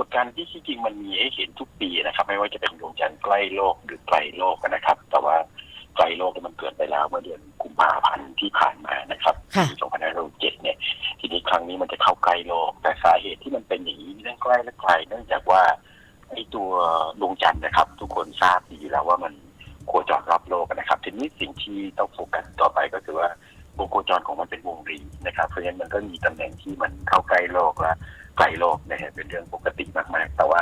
ากฏการณ์ที่ที่จริงมันมีให้เห็นทุกปีนะครับ ไม่ว่าจะเป็นดวงจันทร์ใกล้โลกหรือไกลโลกนะครับ แต่ว่าไกลโลกเนี่ยมันเกิดไปแล้วเมื่อเดือนกุมภาพันธ์ที่ผ่านมานะครับค่ะปี2567เนี่ย ทีนี้ครั้งนี้มันจะเข้าใกล้โลก แต่สาเหตุที่มันเป็นอย่างนี้ทั้งใกล้และไกลเนื่องจากว่าไอ้ตัวดวงจันทร์นะครับ ทุกคนทราบดีอยู่แล้วว่ามันโคจรรอบโลกนะครับ ทีนี้สิ่งที่ต้องโฟกัสต่อไปก็คือว่าวงโคจรของมันเป็นวงรีนะครับ เพราะฉะนั้นมันก็มีตำแหน่งที่มันเข้าใกล้โลกและ ไกลโลกนะฮะเป็นเรื่องปกติมาก ๆ แต่ว่า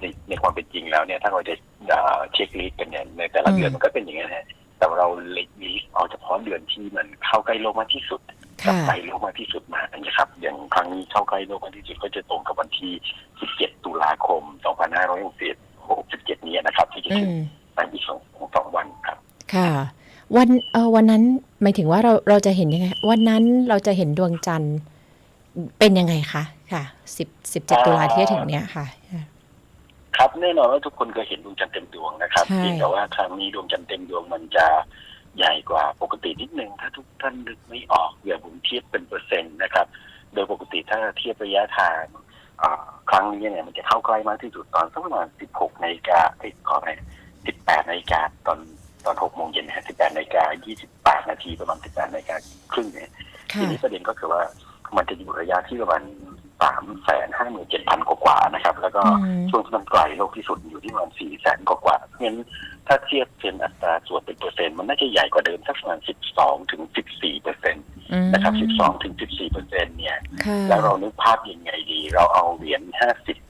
ในในความเป็นจริงแล้วเนี่ยถ้าเราจะเอ่อเช็คลิสต์กันเนี่ยในแต่ละอืมเดือนมันก็เป็นอย่างนี้นนะฮะแต่ว่าเราลิสต์เอาเฉพาะเดือนที่มันเข้าใกล้โลกมากที่สุดกับค่ะไกลโลกมากที่สุดมานะครับ อย่างครั้งนี้เข้าใกล้โลกมากที่สุดก็จะตรงกับวันที่ 17 ตุลาคม 2567นี้นะครับ ที่จะอืถึงมในอีกสองสองวันครับ ค่ะ วันเออวันนั้นหมายถึงว่าเราเราจะเห็นยังไง วันนั้นเราจะเห็นดวงจันทร์เป็นยังไงคะ ค่ะสิบสิบเจ็ดอ่าตุลาที่จะถึงเนี้ยค่ะ ครับแน่นอนว่าทุกคนเคยเห็นดวงจันทร์เต็มดวงนะครับใช่ เพียงแต่ว่าครั้งนี้ดวงจันทร์เต็มดวงมันจะใหญ่กว่าปกตินิดนึงถ้าทุกท่านนึกไม่ออกอย่าผมเทียบเป็นเปอร์เซ็นต์นะครับ โดยปกติถ้าเทียบระยะทางอ่าครั้งนี้เนี่ยมันจะเข้าใกล้มากที่สุดตอนสักประมาณ 16นาฬิกาเอ้ยขอไป18นาฬิกาตอนตอน6โมงเย็นนะฮะ18นาฬิกา28นาทีประมาณ18นาฬิกาครึ่งเนี่ย ทีค่ะ นี้ประเด็นก็คือว่ามันจะอยู่ระยะที่ประมาณ สามแสนห้าหมื่นเจ็ดพันกว่าๆนะครับ แล้วก็อืมช่วงที่มันไกลโลกที่สุดอยู่ที่ประมาณสี่แสนกว่าๆเพราะฉะนั้นถ้าเทียบเป็นอัตราส่วนเป็นเปอร์เซ็นต์มันน่าจะใหญ่กว่าเดิมสักประมาณสิบสองถึงสิบสี่เปอร์เซ็นต์อืมนะครับสิบสองถึงสิบสี่เปอร์เซ็นต์เนี่ยค่ะแล้วเรานึกภาพยังไงดี เราเอาเหรียญห้าสิบส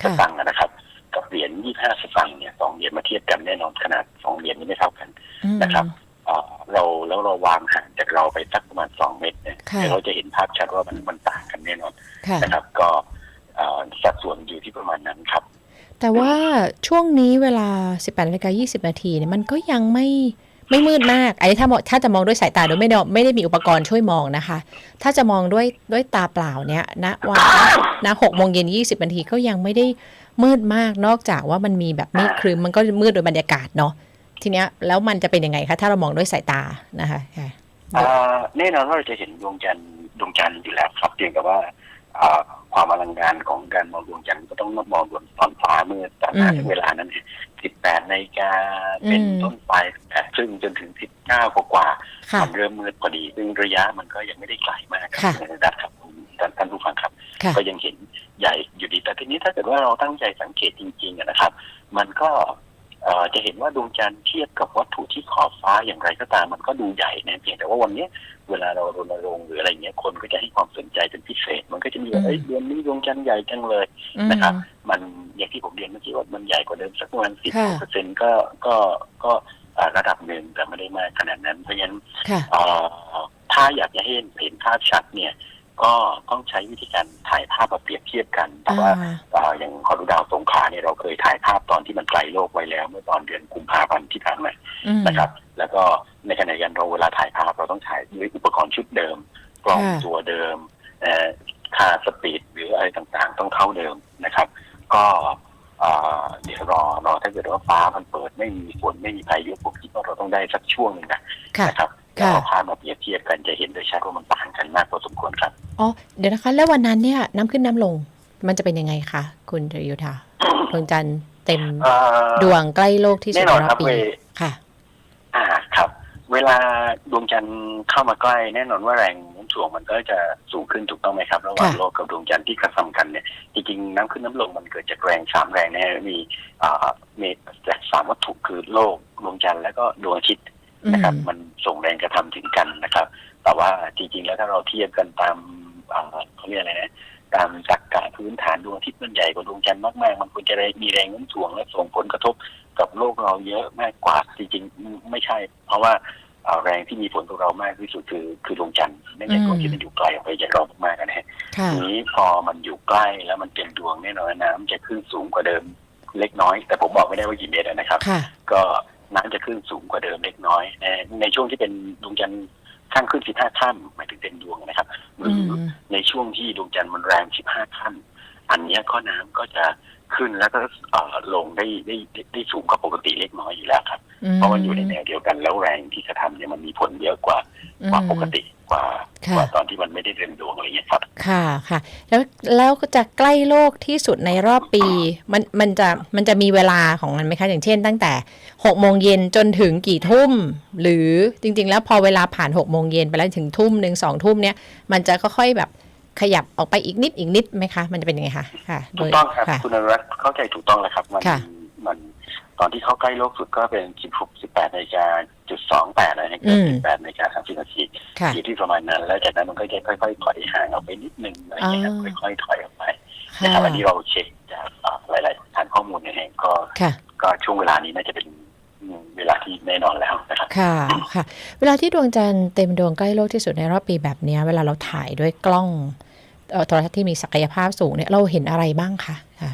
ค่ะตังค์นะครับ กับเหรียญยี่ห้าสตังค์เนี่ยสองเหรียญมาเทียบกันแน่นอนขนาดสองเหรียญนี้ไม่เท่ากันอืมนะครับ เอ่อเราแล้วเราวางห่างจากเราไปสักประมาณสองเมตรเนี่ยค่ะ เดี๋ยวเราจะเห็นภาพชัดว่ามันมันต่างกันแน่นอนค่ะ นะครับ ก็เอ่อสัดส่วนอยู่ที่ประมาณนั้นครับ แต่ว่าช่วงนี้เวลา 18นาฬิกา20 นาทีเนี่ยมันก็ยังไม่ไม่มืดมาก อันนี้ถ้ามองถ้าจะมองด้วยสายตาโดยไม่ได้ไม่ได้มีอุปกรณ์ช่วยมองนะคะ ถ้าจะมองด้วยด้วยตาเปล่าเนี่ยณวันณหกโมงเย็น20นาทีก็ยังไม่ได้มืดมากนอกจากว่ามันมีแบบเมฆครึ้มมันก็มืดโดยบรรยากาศเนาะ ทีเนี้ยแล้วมันจะเป็นยังไงคะถ้าเรามองด้วยสายตานะคะค่ะเอ่อแน่นอนว่าเราจะเห็นดวงจันทร์ดวงจันทร์อยู่แล้วครับเพียงแต่ว่าเอ่อความอลังการของการมองดวงจันทร์ก็ต้องมองดวงตอนฟ้ามืดตามอืมเวลานั้น18นาฬิกาเป็นอืมต้นไป8ซึ่งจนถึง19กว่ากว่าๆค่ะมันเริ่มมืดพอดี ซึ่งระยะมันก็ยังไม่ได้ไกลมากครัค่ะในระดับครับท่านท่านผู้ฟังครับค่ะก็ยังเห็นใหญ่อยู่ดีแต่ทีนี้ถ้าเกิดว่าเราตั้งใจสังเกตจริงๆอะนะครับ มันก็เอ่อ จะเห็นว่าดวงจันทร์เทียบกับวัตถุที่ขอบฟ้าอย่างไรก็ตามมันก็ดูใหญ่นะเพียงแต่ว่าวันเนี้ยเวลาเรารณรงค์หรืออะไรเงี้ยคนก็จะให้ความสนใจเป็นพิเศษ มันก็จะมีว่าอืมเอ้ยเดือนนี้ดวงจันทร์ใหญ่จังเลยอืมนะครับ มันอย่างที่ผมเรียนเมื่อกี้ว่ามันใหญ่กว่าเดิมสักประมาณสิบค่ะเปอร์เซ็นต์ก็ก็ก็เอ่อระดับหนึ่งแต่ไม่ได้มากขนาดนั้น เพราะฉะนั้นค่ะเอ่อถ้าอยากจะให้เห็นภาพชัดเนี่ยก็ต้องใช้วิธีการถ่ายภาพมาเปรียบเทียบกัน แต่ว่าอ่าเอ่ออย่างฮอดูดาวสงขลาเนี่ยเราเคยถ่ายภาพตอนที่มันไกลโลกไว้แล้ว เมื่อตอนเดือนกุมภาพันธ์ที่ผ่านมาอืมนะครับ แล้วก็ในขณะเดียวกันเราเวลาถ่ายภาพเราต้องถ่ายด้วยอุปกรณ์ชุดเดิม กล้องค่ะตัวเดิมเอ่อค่าสปีดหรืออะไรต่างๆ ต้องเท่าเดิมนะครับ ก็เอ่อเดี๋ยวรอรอถ้าเกิดว่าฟ้ามันเปิดไม่มีฝนไม่มีพายุผมคิดว่าเราต้องได้สักช่วงหนึงนะค่ะนะครับค่ะแล้วเอาภาพมาเปรียบเทียบกันจะเห็นโดยชัดว่ามันต่างกันมากพอสมควรครับอ๋อเดี๋ยวนะคะ แล้ววันนั้นเนี่ยน้ำขึ้นน้ำลง มันจะเป็นยังไงคะคุณจริยุทธา ดวงจันทร์เต็มเอ่อดวงใกล้โลกที่สุดแน่นอนในรคอรับบปีเวค่ะ อ่าครับ เวลาดวงจันทร์เข้ามาใกล้แน่นอนว่าแรงโน้มถ่วงมันก็จะสูงขึ้นถูกต้องไหมครับ ระหว่างค่ะโลกกับดวงจันทร์ที่กระทำกันเนี่ยจริงๆน้ำขึ้นน้ำลงมันเกิดจากแรงสามแรงแน่มีอ่ามีจากสามวัตถุคือโลกดวงจันทร์แล้วก็ดวงอาทิตย์อืมนะครับมันส่งแรงกระทำถึงกันนะครับ แต่ว่าจริงๆแล้วถ้าเราเทียบกันตามอ่าเขาเรียกอะไรนะ ตามตรรกะพื้นฐานดวงอาทิตย์มันใหญ่กว่าดวงจันทร์มากๆ มันควรจะมีแรงโน้มถ่วงและส่งผลกระทบกับโลกเราเยอะมากกว่าจริงๆ ไม่ใช่ เพราะว่าเอ่อแรงที่มีผลกับเรามากที่สุดคือคือดวงจันทร์เนื่องจากดวงที่มันอยู่ไกลออกไปจากเรามากๆนะฮะค่ะทีนี้พอมันอยู่ใกล้แล้วมันเป็นดวงแน่นอนน้ำจะขึ้นสูงกว่าเดิมเล็กน้อย แต่ผมบอกไม่ได้ว่ากี่เมตรนะครับค่ะก็น้ำจะขึ้นสูงกว่าเดิมเล็กน้อยในในช่วงที่เป็นดวงจันทร์ ข้างขึ้น15ค่ำหมายถึงเต็มดวงนะครับหอืรือมในช่วงที่ดวงจันทร์มันแรง15ค่ำอันเนี้ยก็น้ำก็จะขึ้นแล้วก็เอ่อลงได้ได้ได้ได้สูงกว่าปกติเล็กน้อยอยู่แล้วครับ เพราะมันอยู่ในแนวเดียวกันแล้วแรงที่กระทำเนี่ยมันมีผลเยอะกว่ากว่าปกติก ว่าว่าค่ะ กว่าตอนที่มันไม่ได้เต็มดวงอะไรเงี้ยครับ ค่ะค่ะ แล้วแล้วก็จะใกล้โลกที่สุดในรอบปี มันมันจะมันจะมีเวลาของมันไหมคะ อย่างเช่น ตั้งแต่หกโมงเย็นจนถึงกี่ทุ่ม หรือจริง ๆ แล้วพอเวลาผ่านหกโมงเย็นไปแล้วถึงทุ่มหนึ่งสองทุ่มเนี้ยมันจะค่อยๆแบบขยับออกไปอีกนิดอีกนิดไหมคะ มันจะเป็นยังไงคะค่ะโดถูยกต้องครับ ค่ะ คุณนรัตน์เข้าใจถูกต้องแล้วครับ มันค่ะ มันตอนที่เข้าใกล้โลกสุดก็เป็นสิบหกสิบแปดนาฬิกาจุดสองแปดนะคอืรับม สิบแปดนาฬิกาสามสิบนาทีค่ะ อยู่ที่ประมาณนั้น แล้วจากนั้นมันก็จะค่อยๆถอยห่างออกไปนิดนึงอะไรอย่างเงี้ยครับอ่า ค่อยๆถอยออกไปนะค่ะครับอันนี้เราเช็คจากอ่าหลายๆฐานข้อมูลเนี่ยก็ค่ะ ก็ช่วงเวลานี้น่าจะเป็นเวลาที่แน่นอนแล้วนะครับ ค่ะ ค่ะ เวลาที่ดวงจันทร์เต็มดวงใกล้โลกที่สุดในรอบปีแบบเนี้ย เวลาเราถ่ายด้วยกล้องเอ่อโทรทัศน์ที่มีศักยภาพสูงเนี่ย เราเห็นอะไรบ้างคะ ค่ะ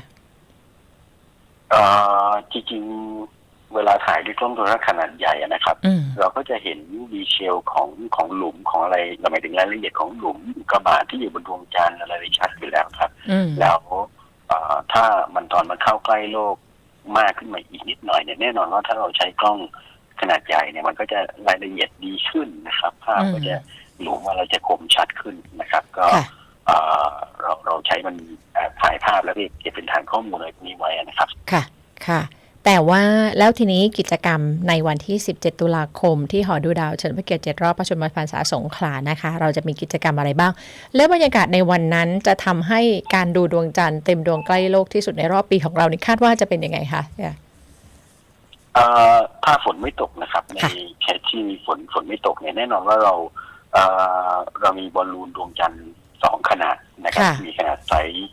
เอ่อ จริงๆเวลาถ่ายด้วยกล้องโทรทัศน์ขนาดใหญ่อะนะครับอืมเราก็จะเห็นดีเชลของของหลุมของอะไรเราหมายถึงรายละเอียดของหลุมอุกกาบาตที่อยู่บนดวงจันทร์อะไรชัดอยู่แล้วครับอืมแล้วเอ่อถ้ามันตอนมันเข้าใกล้โลกมากขึ้นมาอีกนิดหน่อยเนี่ยแน่นอนว่าถ้าเราใช้กล้องขนาดใหญ่เนี่ยมันก็จะรายละเอียดดีขึ้นนะครับภาพก็จะหลุมว่าเราจะคมชัดขึ้นนะครับ ก็ค่ะเอ่อเราเราใช้มันเอ่อถ่ายภาพแล้วก็เก็บเป็นฐานข้อมูลอะไรพวกนี้ไว้นะครับ ค่ะ ค่ะ แต่ว่าแล้วทีนี้กิจกรรมในวันที่ 17 ตุลาคม ที่หอดูดาวเฉลิมพระเกียรติ7รอบพระชนมพรรษาสงขลานะคะ เราจะมีกิจกรรมอะไรบ้าง และบรรยากาศในวันนั้นจะทำให้การดูดวงจันทร์เต็มดวงใกล้โลกที่สุดในรอบปีของเรานี่คาดว่าจะเป็นยังไงคะค่ะเอ่อถ้าฝนไม่ตกนะครับ ในค่ะแคทที่มีฝนฝนไม่ตกเนี่ยแน่นอนว่าเราเอ่อเรามีบอลลูนดวงจันทร์สองขนาดนะครับค่ะมีขนาดไซส์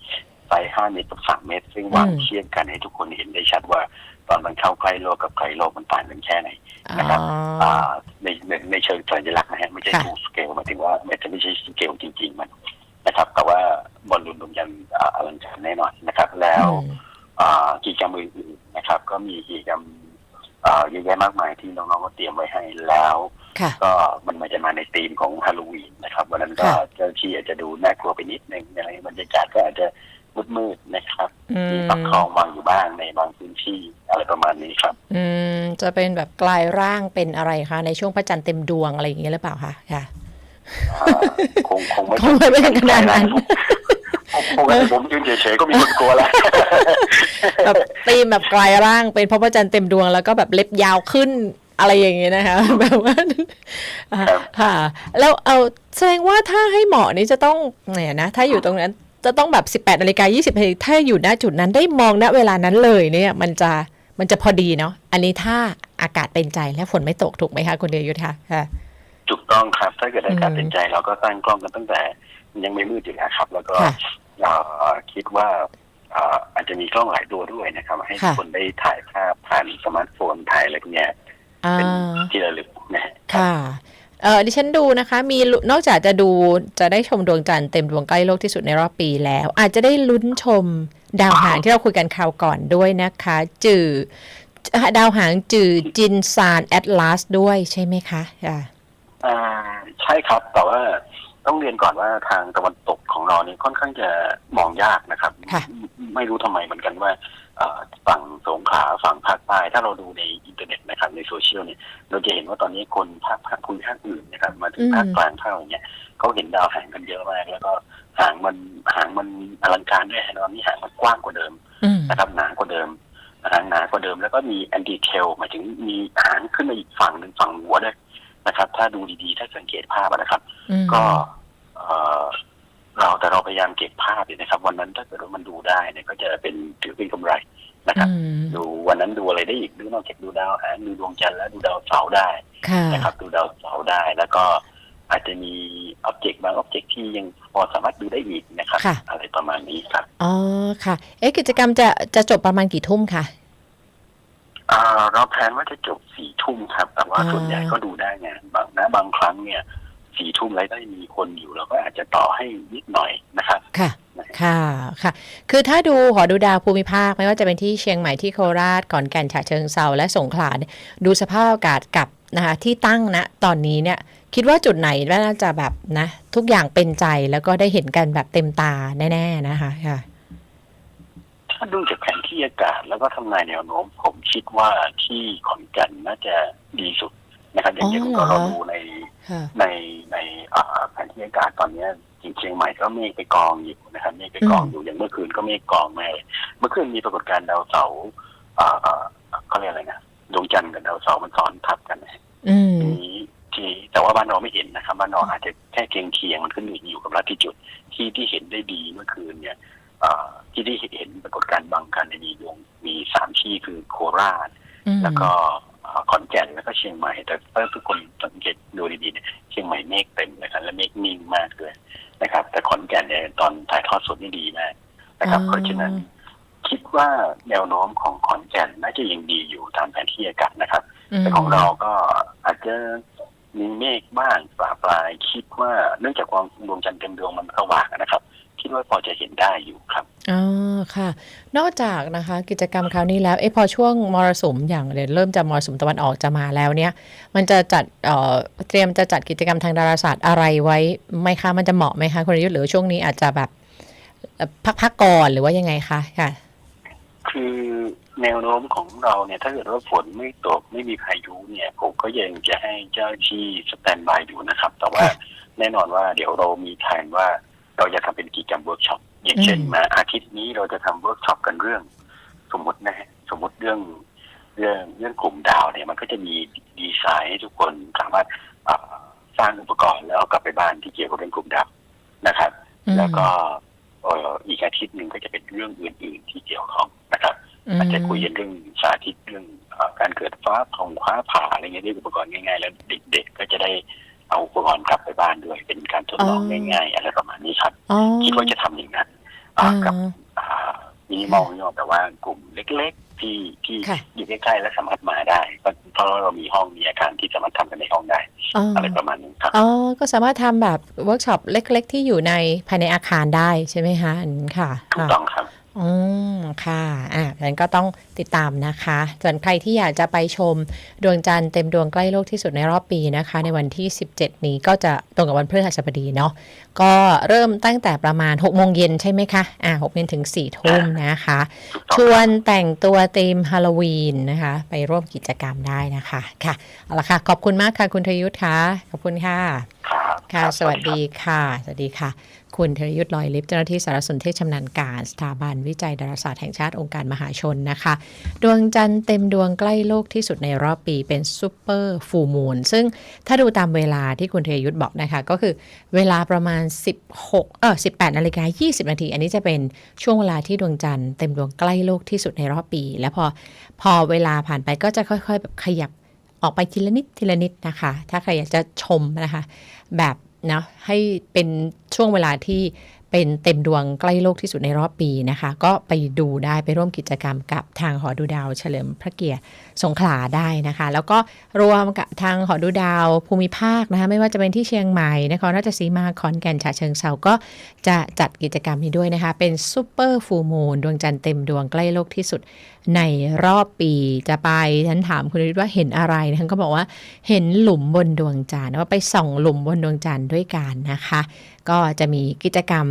ไซส์ห้าเมตรกับสามเมตร ซึ่งวางอืมเทียบกันให้ทุกคนเห็นได้ชัดว่า ตอนมันเข้าใกล้โลกกับไกลโลกมันต่างกันแค่ไหนนะครับอ๋อาในในในเชิงสัญลักษณ์นะฮะไม่ใช่ค่ะทูสเกลหมายถึงว่าไม่จะไม่ใช่สเกลจริง ๆ มันนะครับ แต่ว่าบอลลูนดวงจันทร์อ่าอลังการแน่นอนนะครับ แล้วอืมอ่ากิจกรรมอื่นๆนะครับ ก็มีกิจกรรมอ่าเยอะแยะมากมายที่น้องๆก็เตรียมไว้ให้แล้วค่ะก็มันมาจะมาในธีมของฮาโลวีนนะครับวันนั้นก็ค่ะเจ้าที่อาจจะดูน่ากลัวไปนิดนึงอะไรบรรยากาศก็อาจจะ มืดๆนะครับอืมีมปักทองวางอยู่บ้างในบางพื้นที่อะไรประมาณนี้ครับ อืมจะเป็นแบบกลายร่างเป็นอะไรคะในช่วงพระจันทร์เต็มดวงอะไรอย่างเงี้ยหรือเปล่าคะค่ะอ่าคงคงไม่คงไม่เป็นขนาดนั้นผมคงไม่ผมยืนเฉยๆก็มีคนกลัวแล้วแบบตีมแบบกลายร่างเป็นเพราะพระจันทร์เต็มดวงแล้วก็แบบเล็บยาวขึ้นอะไรอย่างเงี้ยนะคะแบบว่าอ่าครับค่ะ แล้วเอาแสดงว่าถ้าให้เหมาะนี่จะต้องเนี่ยนะ ถ้าอยู่ตรงนั้น จะต้องแบบ 18นาฬิกา20นาทีถ้าอยู่ณจุดนั้นได้มองณเวลานั้นเลยเนี่ยมันจะมันจะพอดีเนาะอันนี้ถ้าอากาศเป็นใจและฝนไม่ตกถูกไหมคะคุณเดียยุทธคะค่ะถูกต้องครับ ถ้าเกิดอากาศอืมเป็นใจเราก็ตั้งกล้องกันตั้งแต่ยังไม่มืดอยู่แล้วครับ แล้วก็ค่ะเอ่อคิดว่าเอ่ออาจจะมีกล้องหลายตัวด้วยนะครับ ให้ทุกค่ะคนได้ถ่ายภาพผ่านสมาร์ทโฟนถ่ายอะไรพวกเนี้ยอ่าเป็นที่ระลึกนะฮะค่ะ เออดิฉันดูนะคะมีลุนอกจากจะดูจะได้ชมดวงจันทร์เต็มดวงใกล้โลกที่สุดในรอบปีแล้ว อาจจะได้ลุ้นชมดาวหางที่เราคุยกันคราวก่อนด้วยนะคะ จื่อดาวหางจื่อจินซานแอตลาสด้วยใช่ไหมคะค่ะอ่าใช่ครับแต่ว่าต้องเรียนก่อนว่าทางตะวันตกของเรานี่ค่อนข้างจะมองยากนะครับค่ะไม่รู้ทำไมเหมือนกันว่าเอ่อ ฝั่งสงขลาฝั่งภาคใต้ถ้าเราดูในอินเทอร์เน็ตนะครับในโซเชียลเนี่ยเราจะเห็นว่าตอนนี้คนภาคภาคภูมิภาคอื่นนะครับมาถึงภาคกลางภาคอะไรเงี้ยเขาเห็นดาวหางกันเยอะมาก แล้วก็หางมันหางมันอลังการด้วยตอนนี้หางมันกว้างกว่าเดิมอืมนะครับหนากว่าเดิมหางหนากว่าเดิม แล้วก็มีแอนตี้เทลหมายถึงมีหางขึ้นมาอีกฝั่งหนึ่งฝั่งหัวด้วยนะครับ ถ้าดูดีๆ ถ้าสังเกตภาพอะนะครับอืมก็ เอ่อเราแต่เราพยายามเก็บภาพอยู่นะครับ วันนั้นถ้าเกิดว่ามันดูได้เนี่ยก็จะเป็นถือเป็นกำไรนะครับอืมดูวันนั้นดูอะไรได้อีกดูนอกจากดูดาวหางดูดวงจันทร์แล้วดูดาวเสาร์ได้ค่ะนะครับ ดูดาวเสาร์ได้ แล้วก็อาจจะมีอ็อบเจกต์บางอ็อบเจกต์ที่ยังพอสามารถดูได้อีกนะครับค่ะอะไรประมาณนี้ครับอ๋อค่ะ เอ๊ะกิจกรรมจะจะจบประมาณกี่ทุ่มคะอ่าเราแพลนว่าจะจบสี่ทุ่มครับ แต่ว่าอ่าส่วนใหญ่ก็ดูได้ไงบางนะบางครั้งเนี่ย สี่ทุ่มแล้วได้มีคนอยู่เราก็อาจจะต่อให้นิดหน่อยนะครับ ค่ะ ค่ะ ค่ะ คือถ้าดูหอดูดาวภูมิภาค ไม่ว่าจะเป็นที่เชียงใหม่ที่โคราชก่อนแก่นฉะเชิงเซาและสงขลาเนี่ยดูสภาพอากาศกับนะคะที่ตั้งณตอนนี้เนี่ยคิดว่าจุดไหนน่าจะแบบนะ ทุกอย่างเป็นใจแล้วก็ได้เห็นกันแบบเต็มตาแน่ ๆ นะคะค่ะถ้าดูจากแผนที่อากาศแล้วก็ทำนายแนวโน้มผมคิดว่าที่ขอนแก่นน่าจะดีสุด นะครับอย่างที่อ๋อเหรอเราดูในค่ะในในอ่าแผนที่อากาศตอนเนี้ยจริงเชียงใหม่ก็เมฆไปกองอยู่นะครับเมฆไปกองอยู่อย่างเมื่อคืนก็เมฆกองมาเมื่อคืนมีปรากฏการณ์ดาวเสาร์อ่าอ่าเขาเรียกอะไรนะดวงจันทร์กับดาวเสาร์มันซ้อนทับกันนะอืมทีนี้ที่แต่ว่าบ้านเราไม่เห็นนะครับบ้านเราอาจจะแค่เคียงเคียงๆมันขึ้นอยู่กับลัทธิจุดที่ที่เห็นได้ดีเมื่อคืนเนี่ยอ่าที่ได้เห็นปรากฏการณ์บางกันในยมีดวงมีสามที่คือโคราชอืมแล้วก็อ่า ขอนแก่นแล้วก็เชียงใหม่ แต่ถ้าทุกคนสังเกตดูดีๆเนี่ยเชียงใหม่เมฆเต็มนะครับและเมฆนิ่งมากเลยนะครับ แต่ขอนแก่นเนี่ยตอนถ่ายทอดสดนี่ดีมากนะครับ เพราะฉะนั้นคิดว่าแนวโน้มของขอนแก่นน่าจะยังดีอยู่ตามแผนที่อากาศนะครับ แต่ของเราก็อาจจะมีเมฆบ้างปลาปลายคิดว่าเนื่องจากความดวงจันทร์เต็มดวงมันสว่างนะ ครับคิดว่าพอจะเห็นได้อยู่ครับอ๋อค่ะ นอกจากนะคะ กิจกรรมคราวนี้แล้วเอะพอช่วงมรสุมอย่างเดี๋ยวเริ่มจะมรสุมตะวันออกจะมาแล้วเนี่ย มันจะจัดเอ่อเตรียมจะจัดกิจกรรมทางดาราศาสตร์อะไรไว้ไหมคะมันจะเหมาะไหมคะคุณยุทธหรือช่วงนี้อาจจะแบบเอ่อพักๆก่อนหรือว่ายังไงคะค่ะ คือแนวโน้มของเราเนี่ยถ้าเกิดว่าฝนไม่ตกไม่มีพายุเนี่ยผมก็ยังจะให้เจ้าที่สแตนบายอยู่นะครับ แต่ว่าค่ะแน่นอนว่าเดี๋ยวเรามีแผนว่า เราจะทำเป็นกิจกรรมเวิร์กช็อปอย่างเช่นอืมมาอาทิตย์นี้เราจะทำเวิร์กช็อปกันเรื่อง สมมตินะฮะสมมติเรื่องเรื่องเรื่องกลุ่มดาวเนี่ยมันก็จะมีดีไซน์ให้ทุกคนสามารถอ่าสร้างอุปกรณ์แล้วเอากลับไปบ้านที่เกี่ยวกับเรื่องกลุ่มดาวนะครับอืมแล้วก็เอ่ออีกอาทิตย์หนึ่งก็จะเป็นเรื่องอื่น ๆ ที่เกี่ยวข้องนะครับอืมอาจจะคุยกันเรื่องสาธิตเรื่องเอ่อการเกิดฟ้าผ่องฟ้าผ่าอะไรเงี้ยด้วยอุปกรณ์ง่ายๆ แล้วเด็กๆก็จะได้ เอาอุปกรณ์กลับไปบ้านด้วย เป็นการทดลองอ๋อง่ายๆอะไรประมาณนี้ครับอ๋อคิดว่าจะทำอย่างนั้นอ่าอ่ากับมินิมอลเนี่ยแต่ว่ากลุ่มเล็ก ๆ ที่ที่ค่ะอยู่ใกล้ๆและสามารถมาได้เพราะเพราะว่าเรามีห้องมีอาคารที่สามารถทำกันในห้องได้อ๋อออะไรประมาณนี้ครับอ๋อก็สามารถทำแบบเวิร์กช็อปเล็ก ๆ ที่อยู่ในภายในอาคารได้ใช่ไหมคะอันนี้ค่ะถูกค่ะต้องครับ อืมค่ะ อะงั้นก็ต้องติดตามนะคะ ส่วนใครที่อยากจะไปชมดวงจันทร์เต็มดวงใกล้โลกที่สุดในรอบปีนะคะ ในวันที่ 17 นี้ก็จะตรงกับวันพฤหัสบดีเนาะ ก็เริ่มตั้งแต่ประมาณ6โมงเย็นใช่ไหมคะ อะ6โมงถึง4ทุ่มนะคะถูกต้องชวนแต่งตัวธีมฮาโลวีนนะคะ ไปร่วมกิจกรรมได้นะคะ ค่ะ เอาละค่ะ ขอบคุณมากค่ะคุณทยุทธ์ค่ะ ขอบคุณค่ะครับค่ะรับสวัสดีค่ะ สวัสดีค่ะ คุณธีรยุทธ์ลอยลิฟต์เจ้าหน้าที่สารสนเทศชำนาญการสถาบันวิจัยดาราศาสตร์แห่งชาติองค์การมหาชนนะคะ ดวงจันทร์เต็มดวงใกล้โลกที่สุดในรอบปีเป็นซูเปอร์ฟูมูนซึ่งถ้าดูตามเวลาที่คุณธีรยุทธ์บอกนะคะ ก็คือเวลาประมาณ 16เออ18นาฬิกา20 นาที อันนี้จะเป็นช่วงเวลาที่ดวงจันทร์เต็มดวงใกล้โลกที่สุดในรอบปี แล้วพอพอเวลาผ่านไปก็จะค่อยๆแบบขยับออกไปทีละนิดทีละนิดนะคะ ถ้าใครอยากจะชมนะคะ แบบ นะให้เป็นช่วงเวลาที่ เป็นเต็มดวงใกล้โลกที่สุดในรอบปีนะคะ ก็ไปดูได้ไปร่วมกิจกรรมกับทางหอดูดาว เฉลิมพระเกียรติสงขลาได้นะคะ แล้วก็รวมกับทางหอดูดาวภูมิภาคนะคะ ไม่ว่าจะเป็นที่เชียงใหม่นครราชสีมาขอนแก่นฉะเชิงเซาก็จะจัดกิจกรรมนี้ด้วยนะคะ เป็นซูเปอร์ฟูมูนดวงจันทร์เต็มดวงใกล้โลกที่สุดในรอบปีจะไปฉันถามคุณฤทธิ์ว่าเห็นอะไรท่านก็บอกว่าเห็นหลุมบนดวงจันทร์ว่าไปส่องหลุมบนดวงจันทร์ด้วยกันนะคะ ก็จะมีกิจกรรม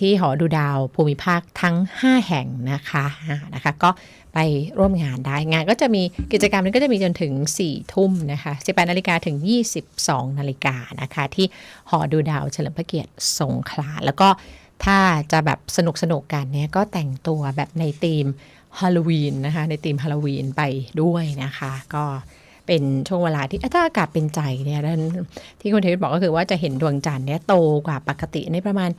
ที่หอดูดาวภูมิภาคทั้ง 5 แห่งนะคะนะคะ ก็ไปร่วมงานได้งานก็จะมีกิจกรรมนี้ก็จะมีจนถึง 4 ทุ่มนะคะ18นาฬิกาถึง 22นาฬิกานะคะ ที่หอดูดาวเฉลิมพระเกียรติสงขลาแล้วก็ถ้าจะแบบสนุกสนุกกันเนี่ยก็แต่งตัวแบบในธีมฮาโลวีนนะคะ ในธีมฮาโลวีนไปด้วยนะคะ ก็ เป็นช่วงเวลาที่ถ้าอากาศเป็นใจเนี่ยด้นที่คุณเทวิตบอกก็คือว่าจะเห็นดวงจันทร์เนี่ยโตกว่าปกติในประมาณ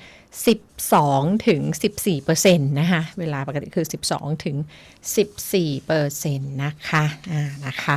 12ถึง14เปอร์เซ็นต์นะคะเวลาปกติคือ 12ถึง14เปอร์เซ็นต์นะคะอ่านะคะ